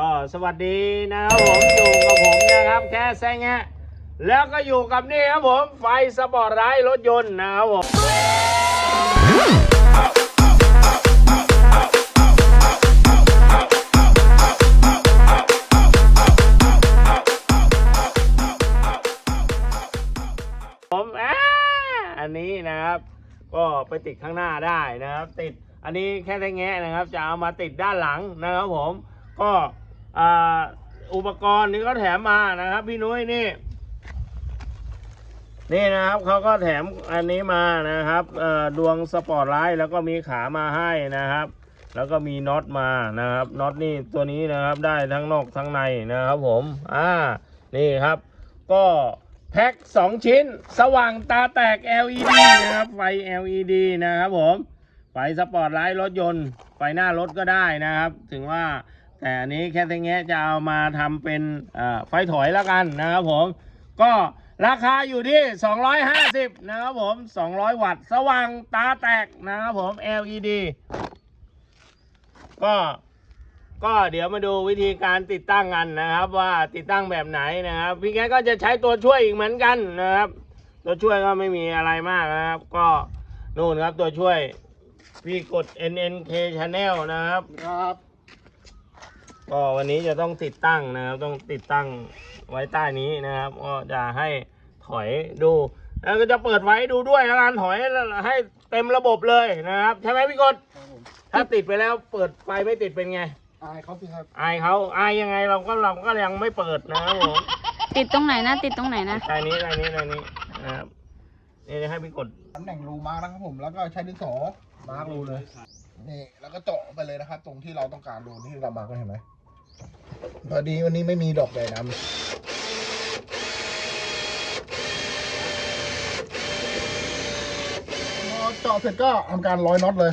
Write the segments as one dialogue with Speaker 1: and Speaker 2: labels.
Speaker 1: ก็สวัสดีนะครับผมอยู่กับผมนะครับ แค่แซงแงะแล้วก็อยู่กับนี่ครับผมไฟสปอร์ตไลท์รถยนต์นะครับผมผมอ่าอันนี้นะครับ ก็ไปติดข้างหน้าได้นะครับ ติดอันนี้แค่แท้แงะนะครับ จะเอามาติดด้านหลังนะครับผม ก็ อุปกรณ์นี้ก็แถมมานะครับ พี่นุ้ยนี่ นี่นะครับเขาก็แถมอันนี้มานะครับดวงสปอร์ตไลท์แล้วก็มีขามาให้นะครับ แล้วก็มีน็อตมานะครับน็อตนี่ตัวนี้นะครับได้ทั้งนอกทั้งในนะครับผมอ่านี่ครับ ก็แพ็ค2 ชิ้น สว่างตาแตก LED นะครับไฟ LED นะครับผมไฟสปอร์ตไลท์รถยนต์ไฟหน้ารถก็ได้นะครับ ถึงว่า แต่อันนี้แค่แงะจะเอามาทำเป็นไฟถอยแล้วกันนะครับผมก็ราคาอยู่ที่ 250 นะครับผม 200 วัตต์ สว่างตาแตกนะครับผม LED ก็ ก็เดี๋ยวมาดูวิธีการติดตั้งกันนะครับว่าติดตั้งแบบไหนนะครับ พี่แกก็จะใช้ตัวช่วยอีกเหมือนกันนะครับ ตัวช่วยก็ไม่มีอะไรมากนะครับ ก็นู่นครับตัวช่วย พี่กด NNK Channel นะครับ
Speaker 2: ครับ
Speaker 1: ก็วันนี้จะต้องติดตั้งนะครับ ต้องติดตั้งไว้ใต้นี้นะครับ ก็จะให้ถอยดูแล้วก็จะเปิดไว้ดูด้วยแล้วกันถอยให้เต็มระบบเลยนะครับ ใช่ไหมพี่กด
Speaker 2: ครับผม
Speaker 1: ถ้าติดไปแล้วเปิดไฟไม่ติดเป็นไง
Speaker 2: อายเขาสิครับ
Speaker 1: อายเขาอายยังไงเราก็เราก็ยังไม่เปิดนะครับผม
Speaker 3: ติดตรงไหนนะ ติดตรงไหนนะ
Speaker 1: ใต้นี้ใต้นี้ใต้นี้นะครับนี่ให้พี่กด
Speaker 2: ตำแหน่งรูมาร์กนะครับผมแล้วก็ใช้ดินสอมาร์กรูเลยนี่แล้วก็เจาะไปเลยนะครับ ตรงที่เราต้องการรูที่เรามาร์กไว้เห็นไหม พอดีวันนี้ไม่มีดอกใหญ่ดำพอเจาะเสร็จก็ทำการร้อยน็อตเลย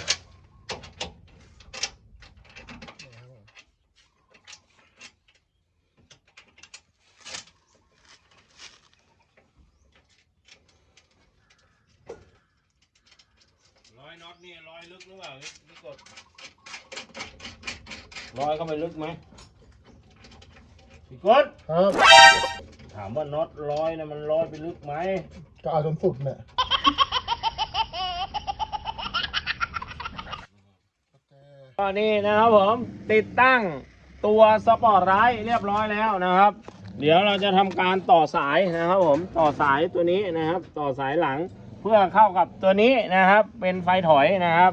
Speaker 1: ร้อยน็อตนี่ร้อยลึกหรือเปล่าพี่กดร้อยเข้าไปลึกไหม พี่กด
Speaker 2: ครับ
Speaker 1: ถามว่าน็อตร้อยนะมันร้อยไปลึกไหม
Speaker 2: ก็เอาจนสุดเนี่ย
Speaker 1: ก็นี่นะครับผมติดตั้งตัวสปอร์ตไลท์เรียบร้อยแล้วนะครับ เดี๋ยวเราจะทำการต่อสายนะครับผมต่อสายตัวนี้นะครับ ต่อสายหลังเพื่อเข้ากับตัวนี้นะครับ เป็นไฟถอยนะครับ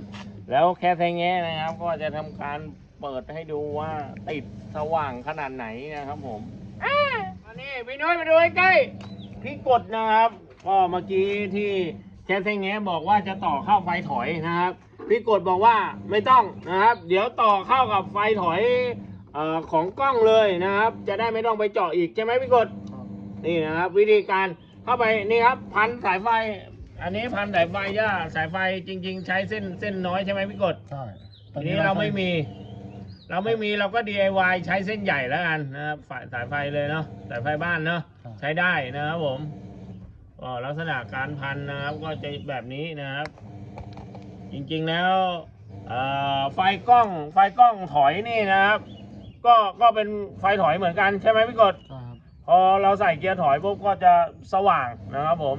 Speaker 1: แล้วแค่แทงแง่นะครับ ก็จะทำการ เปิดให้ดูว่าติดสว่างขนาดไหนนะครับผมอ่าอันนี้พี่น้อยมาดูใกล้ๆพี่กดนะครับก็เมื่อกี้ที่แค่แทงแง่บอกว่าจะต่อเข้าไฟถอยนะครับ พี่กดบอกว่าไม่ต้องนะครับ เดี๋ยวต่อเข้ากับไฟถอยเออของกล้องเลยนะครับ จะได้ไม่ต้องไปเจาะอีกใช่ไหมพี่กดนี่นะครับ วิธีการเข้าไปนี่ครับพันสายไฟ อันนี้พันสายไฟย่าสายไฟจริง ๆ ใช้เส้นเส้นน้อยใช่ไหมพี่กด
Speaker 2: ใช่
Speaker 1: ทีนี้เราไม่มี เราไม่มีเราก็ DIY ใช้เส้นใหญ่แล้วกันนะครับสายสายไฟเลยเนาะสายไฟบ้านเนาะใช้ได้นะครับผมก็ลักษณะการพันนะครับก็จะแบบนี้นะครับ จริงๆแล้วเอ่อไฟกล้องไฟกล้องถอยนี่นะครับ ก็ก็เป็นไฟถอยเหมือนกันใช่ไหมพี่กด
Speaker 2: ใช่ครับ
Speaker 1: พอเราใส่เกียร์ถอยปุ๊บก็จะสว่างนะครับผม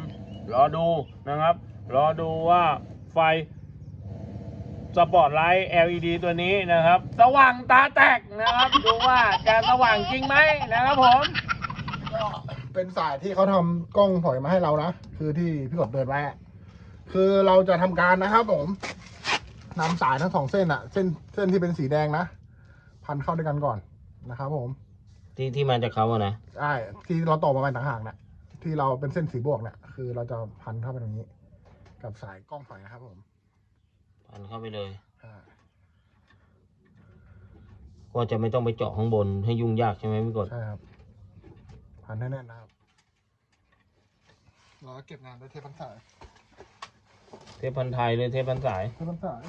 Speaker 1: รอดูนะครับ รอดูว่าไฟ สปอร์ตไลท์ LED ตัวนี้นะครับ สว่างตาแตกนะครับ ดูว่าจะสว่างจริงไหมนะครับผม
Speaker 2: ก็เป็นสายที่เขาทำกล้องถอยมาให้เรานะ คือที่พี่กดเดินไว้อะคือเราจะทำการนะครับผมนำสายทั้งสองเส้นอะเส้นเส้นที่เป็นสีแดงนะ พันเข้าด้วยกันก่อนนะครับผม
Speaker 1: ที่ที่มาจากเขาอะนะ
Speaker 2: ใช่ที่เราต่อมาเป็นต่างหากเนี่ยที่เราเป็นเส้นสีบวกเนี่ยคือเราจะพันเข้าไปตรงนี้ กับสายกล้องถอยนะครับผม
Speaker 1: พันเข้าไปเลย
Speaker 2: อ่า
Speaker 1: ก็จะไม่ต้องไปเจาะข้างบนให้ยุ่งยากใช่ไหมพี่กด
Speaker 2: ใช่ครับพันให้แน่นนะครับเราก็เก็บงานด้วยเทปพันสาย
Speaker 1: เทปพันไทยหรือเทปพันสาย
Speaker 2: เทปพันสาย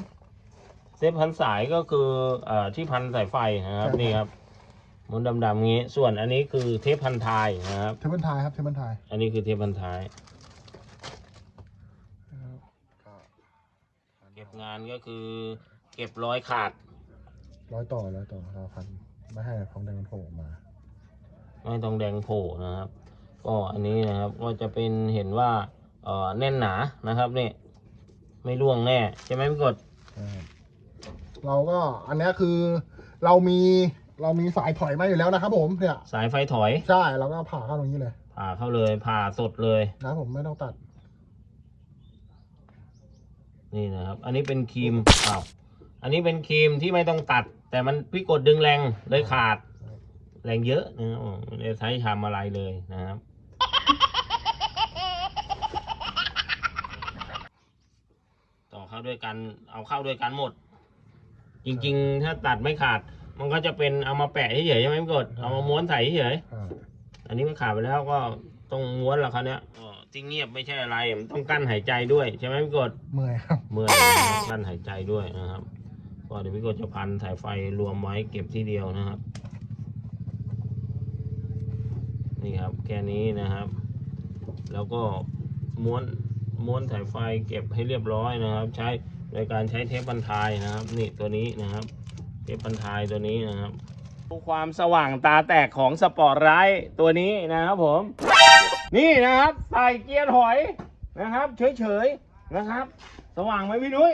Speaker 1: เทปพันสายก็คือเอ่อที่พันสายไฟนะครับ
Speaker 2: ใช่ครับ
Speaker 1: นี่ครับมนดำๆงี้ ส่วนอันนี้คือเทปพันทายนะครับ
Speaker 2: เทปพันทายครับเทปพันทาย
Speaker 1: อันนี้คือเทปพันท้าย
Speaker 2: ก็
Speaker 1: เก็บ งานก็คือเก็บร้อยขาด
Speaker 2: ร้อยต่อร้อยต่อเราพันไม่ให้ทองแดงมันโผล่ออกมา
Speaker 1: ไม่ต้องแดงโผล่นะครับ ก็อันนี้นะครับก็จะเป็นเห็นว่าเอ่อแน่นหนานะครับนี่ไม่ร่วงแน่ใช่ไหมพี่กด
Speaker 2: ครับเราก็อันเนี้ยคือเรามีเรามีสายถอยมาอยู่แล้วนะครับผมเนี่ย
Speaker 1: สายไฟถอย
Speaker 2: ใช่เราก็ผ่าเข้าตรงนี้เลย
Speaker 1: ผ่าเข้าเลยผ่าสดเลย
Speaker 2: นะผมไม่ต้องตัด
Speaker 1: นี่นะครับ อันนี้เป็นครีมอ้าวอันนี้เป็นครีมที่ไม่ต้องตัด แต่มันพี่กดดึงแรงเลยขาด แรงเยอะนะครับอ๋อไม่ได้ใช้ทำอะไรเลยนะครับ ต่อเข้าด้วยกัน เอาเข้าด้วยกันหมด จริง ๆ ถ้าตัดไม่ขาด มันก็จะเป็นเอามาแปะเฉยๆใช่ไหมพี่กดเอามาม้วนใส่เฉย
Speaker 2: อ่า
Speaker 1: ๆอันนี้มันขาดไปแล้วก็ต้องม้วนแล้วคราวเนี้ยอ๋อ ที่เงียบไม่ใช่อะไร มันต้องกั้นหายใจด้วยใช่ไหมพี่กด
Speaker 2: เมื่อยครับ
Speaker 1: เมื่อยนะครับกั้นหายใจด้วยนะครับก็เดี๋ยวพี่กดจะพันสายไฟรวมไว้เก็บที่เดียวนะครับ นี่ครับแค่นี้นะครับ แล้วก็ม้วนม้วนสายไฟเก็บให้เรียบร้อยนะครับ ใช้โดยการใช้เทปบรรทายนะครับ นี่ตัวนี้นะครับ เทปบรรทายตัวนี้นะครับดูความสว่างตาแตกของสปอร์ตไลท์ตัวนี้นะครับผม นี่นะครับใส่เกียร์ถอยนะครับ เฉยๆนะครับ สว่างไหมพี่นุ้ย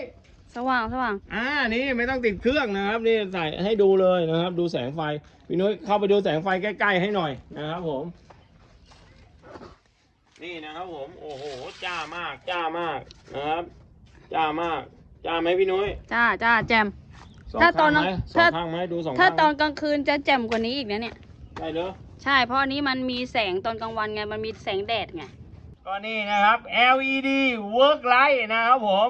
Speaker 3: สว่างสว่าง
Speaker 1: อ่านี่ไม่ต้องติดเครื่องนะครับนี่ใส่ให้ดูเลยนะครับ ดูแสงไฟพี่นุ้ยเข้าไปดูแสงไฟใกล้ๆให้หน่อยนะครับผม นี่นะครับผมโอ้โหจ้ามากจ้ามากนะครับ จ้ามากจ้าไหมพี่นุ้ย
Speaker 3: จ้าจ้าแจม
Speaker 1: สอง
Speaker 3: ถ้าตอ
Speaker 1: ข้านงไหมสอ
Speaker 3: ถ้า
Speaker 1: งข้างไหมดูสอง
Speaker 3: ถ้า
Speaker 1: ข้าง
Speaker 3: ตอนกลางคืนจะแจ่มกว่านี้อีกนะเนี่ย
Speaker 1: ได้เด้อ
Speaker 3: ใช่ เพราะอันนี้มันมีแสงตอนกลางวันไง มันมีแสงแดดไง
Speaker 1: ก็นี่นะครับ LED Work Light นะครับผม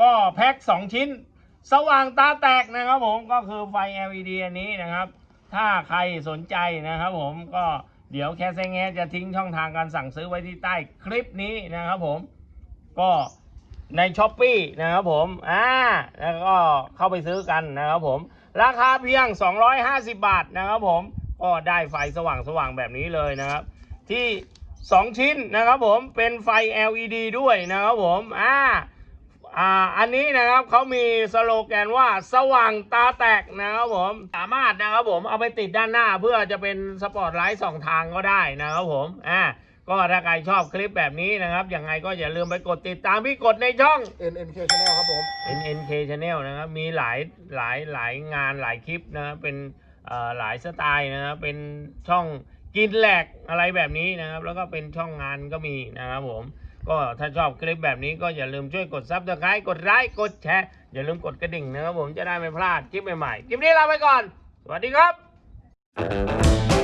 Speaker 1: ก็แพ็ค2 ชิ้น สว่างตาแตกนะครับผม ก็คือไฟ LED อันนี้นะครับ ถ้าใครสนใจนะครับผม ก็เดี๋ยวแคสแงจะทิ้งช่องทางการสั่งซื้อไว้ที่ใต้คลิปนี้นะครับผม ก็ในช้อปปีนะครับผม อ่า แล้วก็เข้าไปซื้อกันนะครับผม ราคาเพียง 250 บาทนะครับผม ก็ได้ไฟสว่างสว่างๆแบบนี้เลยนะครับ ที่ 2 ชิ้นนะครับผมเป็นไฟ LED ด้วยนะครับผมอ่าอ่าอันนี้นะครับเขามีสโลแกนว่าสว่างตาแตกนะครับผมสามารถนะครับผมเอาไปติดด้านหน้าเพื่อจะเป็นสปอตไลท์สองทางก็ได้นะครับผมอ่าก็ถ้าใครชอบคลิปแบบนี้นะครับยังไงก็อย่าลืมไปกดติดตามพี่กดในช่อง
Speaker 2: NNK Channel ครับผม
Speaker 1: NNK Channel นะครับมีหลายหลายหลายงานหลายคลิปนะครับเป็นเอ่อ หลายสไตล์นะครับ เป็นช่องกินแหลกอะไรแบบนี้นะครับ แล้วก็เป็นช่องงานก็มีนะครับผม ก็ถ้าชอบคลิปแบบนี้ก็อย่าลืมช่วยกดซับสไครต์กดไลค์กดแชร์อย่าลืมกดกระดิ่งนะครับผมจะได้ไม่พลาดคลิปใหม่ๆคลิปนี้ลาไปก่อน สวัสดีครับ